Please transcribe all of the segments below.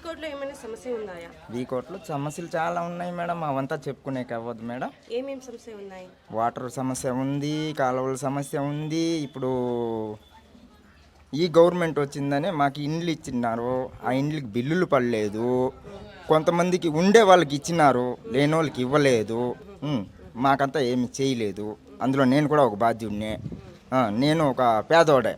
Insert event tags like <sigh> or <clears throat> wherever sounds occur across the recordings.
వీకోట్లో ఏమైనా సమస్య ఉన్నాయా? వీకోట్లో సమస్యలు చాలా ఉన్నాయి మేడం. అవంతా చెప్పుకునే అవ్వదు మేడం. ఏమేం సమస్య ఉన్నాయి? వాటర్ సమస్య ఉంది కాలువల సమస్య ఉంది. ఇప్పుడు ఈ గవర్నమెంట్ వచ్చిందని మాకు ఇండ్లు ఇచ్చినారు ఆ ఇండ్లకి బిల్లులు పడలేదు. కొంతమందికి ఉండే వాళ్ళకి ఇచ్చినారు లేని వాళ్ళకి ఇవ్వలేదు. ఉమ్, మాకంతా ఏమి చేయలేదు. అందులో నేను కూడా ఒక బాధ్యుడినే. ఆ, నేను ఒక పేదోడే.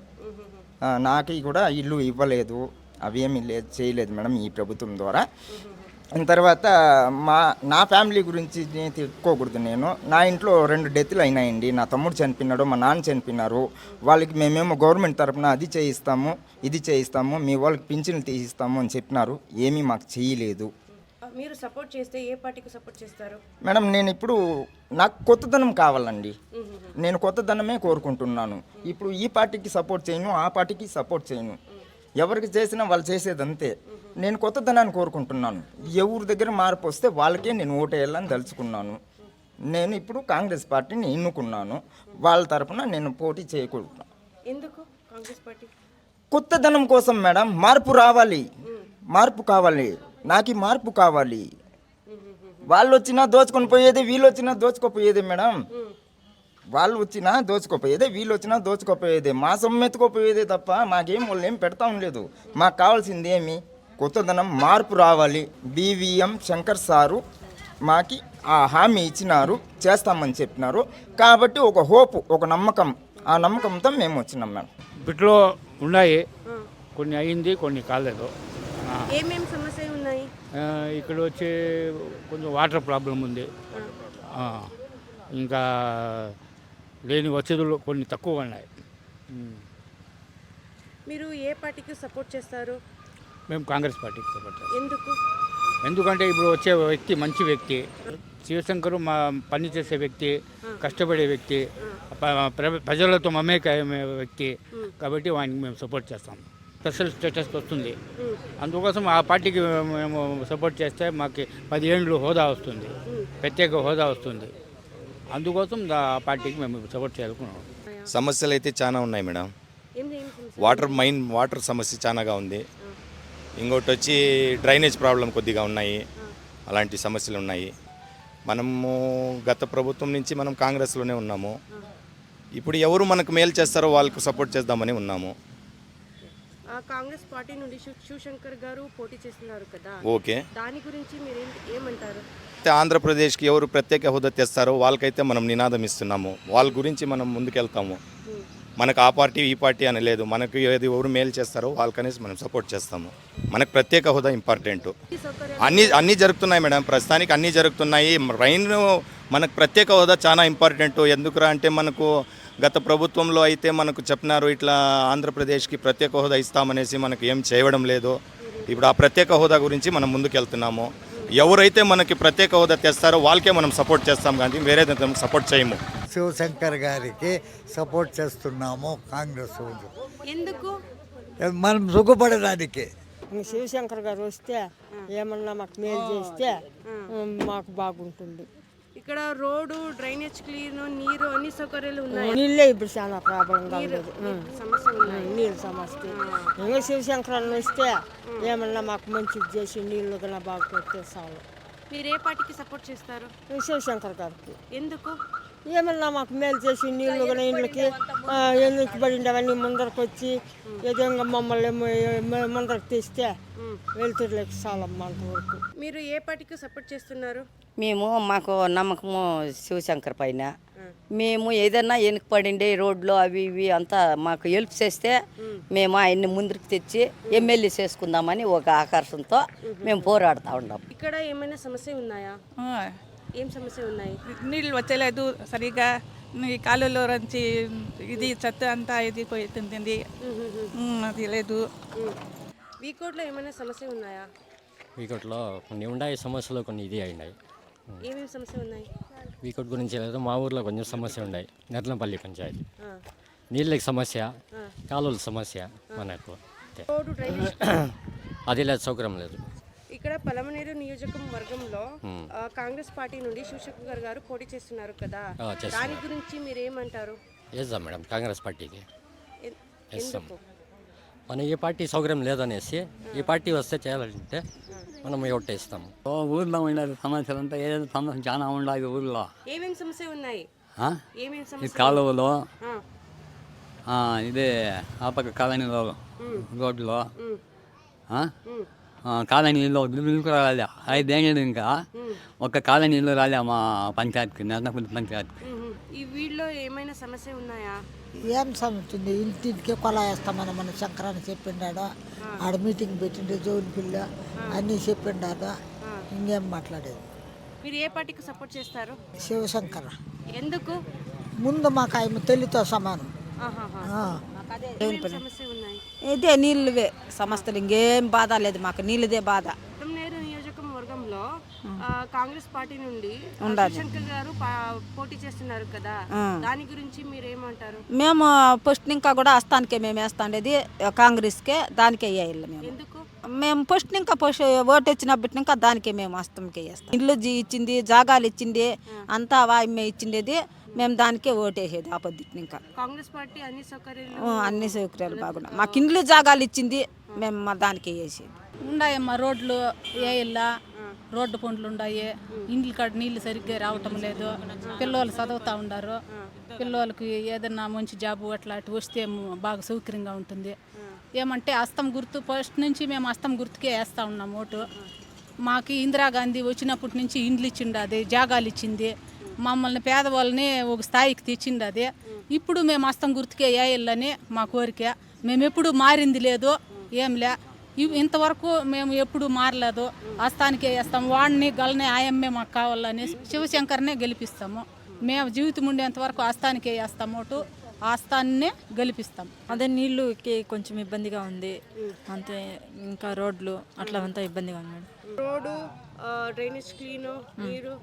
ఆ, నాకు కూడా ఇల్లు ఇవ్వలేదు. అవేమీ లేదు చేయలేదు మేడం ఈ ప్రభుత్వం ద్వారా. తర్వాత మా నా ఫ్యామిలీ గురించి నేను తిట్టుకోకూడదు నేను. నా ఇంట్లో రెండు డెత్లు అయినాయండి. నా తమ్ముడు చనిపోయినాడు మా నాన్న చనిపోయినారు. వాళ్ళకి మేమేమో గవర్నమెంట్ తరపున అది చేయిస్తాము ఇది చేయిస్తాము మీ వాళ్ళకి పింఛన్లు తీసిస్తాము అని చెప్పినారు. ఏమీ మాకు చేయలేదు. మీరు సపోర్ట్ చేస్తే ఏ పార్టీకి సపోర్ట్ చేస్తారు? మేడం నేను ఇప్పుడు నాకు కొత్తదనం కావాలండి. నేను కొత్తదనమే కోరుకుంటున్నాను. ఇప్పుడు ఈ పార్టీకి సపోర్ట్ చేయను ఆ పార్టీకి సపోర్ట్ చేయను. ఎవరికి చేసినా వాళ్ళు చేసేది అంతే. నేను కొత్తదనాన్ని కోరుకుంటున్నాను. ఎవరి దగ్గర మార్పు వస్తే వాళ్ళకే నేను ఓటేయాలని తలుచుకున్నాను. నేను ఇప్పుడు కాంగ్రెస్ పార్టీని ఎన్నుకున్నాను. వాళ్ళ తరపున నేను పోటీ చేయకూడదు. ఎందుకు కాంగ్రెస్ పార్టీ? కొత్తదనం కోసం మేడం మార్పు రావాలి. మార్పు కావాలి. నాకు మార్పు కావాలి. వాళ్ళు వచ్చినా దోచుకొని పోయేది వీళ్ళు వచ్చినా దోచుకోపోయేది మేడం. వాళ్ళు వచ్చినా దోచుకోపోయేదే వీళ్ళు వచ్చినా దోచుకోపోయేదే. మా సొమ్ము ఎత్తుకోపోయేదే తప్ప మాకేం వాళ్ళు ఏం పెడతా ఉండలేదు. మాకు కావాల్సింది ఏమి? కొత్తదనం మార్పు రావాలి. బీవీఎం శంకర్ సారు మాకి ఆ హామీ ఇచ్చినారు చేస్తామని చెప్పినారు. కాబట్టి ఒక హోప్ ఒక నమ్మకం. ఆ నమ్మకంతో మేము వచ్చినాం మేడం బిట్లో ఉన్నాయి. కొన్ని అయింది కొన్ని కాలేదు. ఆ, ఏమేం సమస్య ఉన్నాయి? ఇక్కడ వచ్చి కొంచెం వాటర్ ప్రాబ్లం ఉంది. ఆ, ఇంకా లేని వసతులు కొన్ని తక్కువ ఉన్నాయి. మీరు ఏ పార్టీకి సపోర్ట్ చేస్తారు? మేము కాంగ్రెస్ పార్టీకి సపోర్ట్ చేస్తాం. ఎందుకు? ఎందుకంటే ఇప్పుడు వచ్చే వ్యక్తి మంచి వ్యక్తి. శివశంకర్ మా పని చేసే వ్యక్తి కష్టపడే వ్యక్తి ప్రజలతో మమేకమే వ్యక్తి కాబట్టి వానికి మేము సపోర్ట్ చేస్తాం. స్పెషల్ స్టేటస్ వస్తుంది. అందుకోసం ఆ పార్టీకి మేము సపోర్ట్ చేస్తే మాకు పది ఏండ్లు హోదా వస్తుంది. ప్రత్యేక హోదా వస్తుంది. అందుకోసం పార్టీకి మేము సపోర్ట్ చేయాలనుకున్నాం. సమస్యలు అయితే చాలా ఉన్నాయి మేడం. వాటర్ మైన్ వాటర్ సమస్య చాలాగా ఉంది. ఇంకోటి వచ్చి డ్రైనేజ్ ప్రాబ్లం కొద్దిగా ఉన్నాయి. అలాంటి సమస్యలు ఉన్నాయి. మనము గత ప్రభుత్వం నుంచి మనం కాంగ్రెస్లోనే ఉన్నాము. ఇప్పుడు ఎవరు మనకు మేలు చేస్తారో వాళ్ళకు సపోర్ట్ చేద్దామని ఉన్నాము. కాంగ్రెస్ పార్టీ నుండి శివ్ శివశంకర్ గారు పోటీ చేస్తున్నారు కదా. ఓకే. దాని గురించి మీరు ఏమంటారు? ఆంధ్రప్రదేశ్కి ఎవరు ప్రత్యేక హోదా తెస్తారో వాళ్ళకైతే మనం నినాదం ఇస్తున్నాము. వాళ్ళ గురించి మనం ముందుకెళ్తాము. మనకు ఆ పార్టీ ఈ పార్టీ అని లేదు. మనకు ఏది ఎవరు మేలు చేస్తారో వాళ్ళకనేసి మనం సపోర్ట్ చేస్తాము. మనకు ప్రత్యేక హోదా ఇంపార్టెంట్. అన్ని అన్నీ జరుగుతున్నాయి మేడం. ప్రస్తుతానికి అన్నీ జరుగుతున్నాయి. రైన్ మనకు ప్రత్యేక హోదా చాలా ఇంపార్టెంట్. ఎందుకురా అంటే మనకు గత ప్రభుత్వంలో అయితే మనకు చెప్పినారు ఇట్లా ఆంధ్రప్రదేశ్కి ప్రత్యేక హోదా ఇస్తామనేసి మనకు ఏం చేయడం లేదు. ఇప్పుడు ఆ ప్రత్యేక హోదా గురించి మనం ముందుకెళ్తున్నాము. ఎవరైతే మనకి ప్రత్యేక హోదా తెస్తారో వాళ్ళకే మనం సపోర్ట్ చేస్తాం కానీ వేరే సపోర్ట్ చేయము. శివశంకర్ గారికి సపోర్ట్ చేస్తున్నాము కాంగ్రెస్. ఎందుకు? మనం సుఖపడడానికి శివశంకర్ గారు వస్తే ఏమన్నా మాకు మేలు చేస్తే మాకు బాగుంటుంది. ఇక్కడ రోడ్డు డ్రైనేజ్ క్లీన్ నీరు అన్ని సౌకర్యాలు ఉన్నాయి. నీళ్ళే ఇప్పుడు చాలా ఉమ్. సమస్య ఉన్నాయి. నీళ్ళు సమస్య. ఇంకా శివశంకర్ అన్న వస్తే ఏమన్నా మాకు మంచిది చేసి నీళ్ళు కన్నా బాగా పెట్టే చాలు మీరు ఏ పార్టీకి సపోర్ట్ చేస్తారు? శివశంకర్ గారికి. ఎందుకు? ఏమన్నా మాకు మేలు చేసి నీళ్ళు కూడా ఇండ్లకి ఎందుకు పడిండవన్నీ ముందరకు వచ్చి ఏదో ఇంకా మమ్మల్ని ముందరకు తీస్తే వెళ్తుర్లేకి చాలమ్మా అంతవరకు మీరు ఏ పార్టీకి సపోర్ట్ చేస్తున్నారు? మేము మాకు నమ్మకము శివశంకర్ పైన. మేము. ఏదైనా వెనుక పడిండే రోడ్లు అవి ఇవి అంతా మాకు హెల్ప్ చేస్తే మేము. ఆయన్ని ముందుకు తెచ్చి ఎమ్మెల్యే చేసుకుందామని ఒక ఆకర్షణతో మేము. పోరాడుతూ ఉన్నాం. ఇక్కడ ఏమైనా సమస్య ఉన్నాయా? ఏం సమస్య ఉన్నాయి? నీళ్ళు వచ్చలేదు సరిగా ఈ కాలువలో నుంచి ఇది చెత్త అంతా ఇది పోతుంది అది లేదు. వీకోట్లో ఏమైనా సమస్య ఉన్నాయా? వీకోట్లో కొన్ని ఉన్నాయి సమస్యలు కొన్ని ఇది అయినాయి. ఏమేమి సమస్య ఉన్నాయి? వీకోట్ గురించి లేదు మా ఊర్లో కొంచెం సమస్య ఉన్నాయి నెర్లంపల్లి పంచాయతీ. నీళ్ళకి సమస్య కాలువల సమస్య మనకు <clears throat> అది లేదు సౌకర్యం లేదు. ఇక్కడ పలమనేరు నియోజకవర్గంలో కాంగ్రెస్ పార్టీ నుండి శివశంకర్ గారు పోటీ చేస్తున్నారు కదా. దాని గురించి మీరు ఏమంటారు వేద్దాం మేడం కాంగ్రెస్ పార్టీకి? వేస్తాం మన ఈ పార్టీ సౌకర్యం లేదనేసి ఈ పార్టీ వస్తే చేయాలంటే మనం ఓటేస్తాము ఊర్లో ఉండేది సమస్యలు అంతా ఏదో సమస్య చాలా ఉండాలి ఊర్లో. ఏమేమి సమస్య ఉన్నాయి? ఆ? ఏమేమి ఈ సమస్య కాలువలో ఆ, ఆ, ఇదే ఆ పక్క కాలనీలో రోడ్లో ఆ? ఆ, కాలనీలో బిల్లుకు రాలే ఐదేళ్ళు ఇంకా? ఒక కాలనీలో రాలే మా పంచాయతీకి నర్నపల్లి పంచాయతీకి. ఈ వీళ్ళలో ఏమైనా సమస్య ఉన్నాయా? ఏం సమస్య ఇంటింటికి కొల వేస్తామని మన శంకరాన్ని చెప్పిండాడు. ఆడ మీటింగ్ పెట్టిండే జోన్ పిల్ల అన్నీ చెప్పిండాడు. ఇంకేం మాట్లాడేది? మీరు ఏ పార్టీకి సపోర్ట్ చేస్తారు? శివశంకర. ఎందుకు? ముందు మాకు ఆయన తల్లితో సమానం. ఇదే నీళ్ళువే. సమస్యలు ఇంకేం బాధ లేదు మాకు. నీళ్ళదే బాధ. నేరు నియోజకవర్గంలో కాంగ్రెస్ పార్టీ నుండి ఉండాలి. శంకర్ గారు పోటీ చేస్తున్నారు కదా. దాని గురించి మీరు ఏమంటారు మేము ఫస్ట్ ఇంకా కూడా అస్తానికే మేము వేస్తాండేది కాంగ్రెస్కే దానికే వేయాలి మేము. ఎందుకు? మేము ఫస్ట్ ఇంకా ఓటు వచ్చినప్పటి ఇంకా దానికే మేము అస్తంకే వేస్తాం. ఇల్లు జీ- ఇచ్చింది జాగాలు ఇచ్చింది అంతా వాయిమే ఇచ్చిండేది. మేము దానికే ఓటేసేది ఆ ఇంకా. కాంగ్రెస్ పార్టీ అన్ని సౌకర్యాలు అన్ని సౌకర్యాలు బాగున్నాయి మాకు ఇండ్లు జాగాలు ఇచ్చింది మేము మా దానికే వేసేది. ఉన్నాయమ్మా రోడ్లు ఏ ఇల్లా రోడ్డు పండ్లు ఉన్నాయి ఇండ్ల కాడ నీళ్ళు సరిగ్గా రావటం లేదు. పిల్లలు చదువుతూ ఉండారు. పిల్లలకి ఏదన్నా మంచి జాబు అట్లా అటు వస్తే బాగా సౌకర్యంగా ఉంటుంది. ఏమంటే అస్తం గుర్తు ఫస్ట్ నుంచి మేము అస్తం గుర్తుకే వేస్తూ ఉన్నాం ఓటు. మాకు ఇందిరాగాంధీ వచ్చినప్పటి నుంచి ఇండ్లు ఇచ్చిండు అది జాగాలు ఇచ్చింది. మమ్మల్ని పేదవాళ్ళని ఒక స్థాయికి తెచ్చిండు అది. ఇప్పుడు మేము అస్తం గుర్తుకే వేయాలని మా కోరిక. మేము ఎప్పుడు మారింది లేదు ఏంలే ఇంతవరకు మేము ఎప్పుడు మారలేదు. అస్తానికే వేస్తాము వాడిని గలని ఆయమ్మే మాకు కావాలని శివశంకర్నే గెలిపిస్తాము. మేము జీవితం ఉండేంత వరకు ఆస్థానికే వేస్తాము ఓటు ఆస్థాన్నే గెలిపిస్తాం. అదే నీళ్ళుకి కొంచెం ఇబ్బందిగా ఉంది. అంతే ఇంకా రోడ్లు అట్లా అంతా ఇబ్బందిగా ఉంది రోడ్డు డ్రైనేజ్ క్లీన్ నీరు.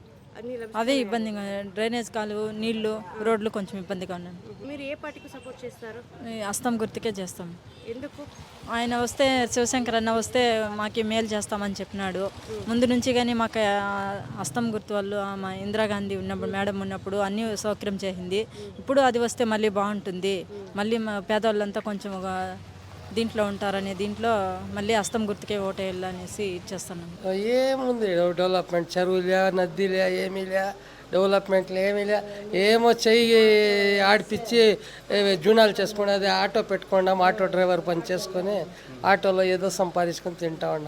అదే ఇబ్బందిగా డ్రైనేజ్ కాలువ నీళ్ళు రోడ్లు కొంచెం ఇబ్బందిగా ఉన్నాయి. మీరు ఏ పార్టీకి సపోర్ట్ చేస్తారు? అస్తం గుర్తుకే చేస్తాం. ఎందుకు? ఆయన వస్తే శివశంకర్ అన్న వస్తే మాకు మేలు చేస్తామని చెప్పినాడు. ముందు నుంచి కానీ మాకు అస్తం గుర్తు వాళ్ళు మా ఇందిరాగాంధీ ఉన్నప్పుడు మేడం ఉన్నప్పుడు అన్నీ సౌకర్యం చేసింది. ఇప్పుడు అది వస్తే మళ్ళీ బాగుంటుంది. మళ్ళీ మా పేదవాళ్ళంతా కొంచెం ఒక దీంట్లో ఉంటారనే దీంట్లో మళ్ళీ అస్తం గుర్తుకే ఓటేయాలనేసి ఇచ్చేస్తున్నాం. ఏముంది డెవలప్మెంట్ చెరువులే నదిలే ఏమీ లే డెవలప్మెంట్లు ఏమీ లే ఏమో చెయ్యి ఆడిపించి ఏ జూనాలు చేసుకునేది ఆటో పెట్టుకున్నాం ఆటో డ్రైవర్ పని చేసుకొని ఆటోలో ఏదో సంపాదించుకొని తింటా ఉన్నాం.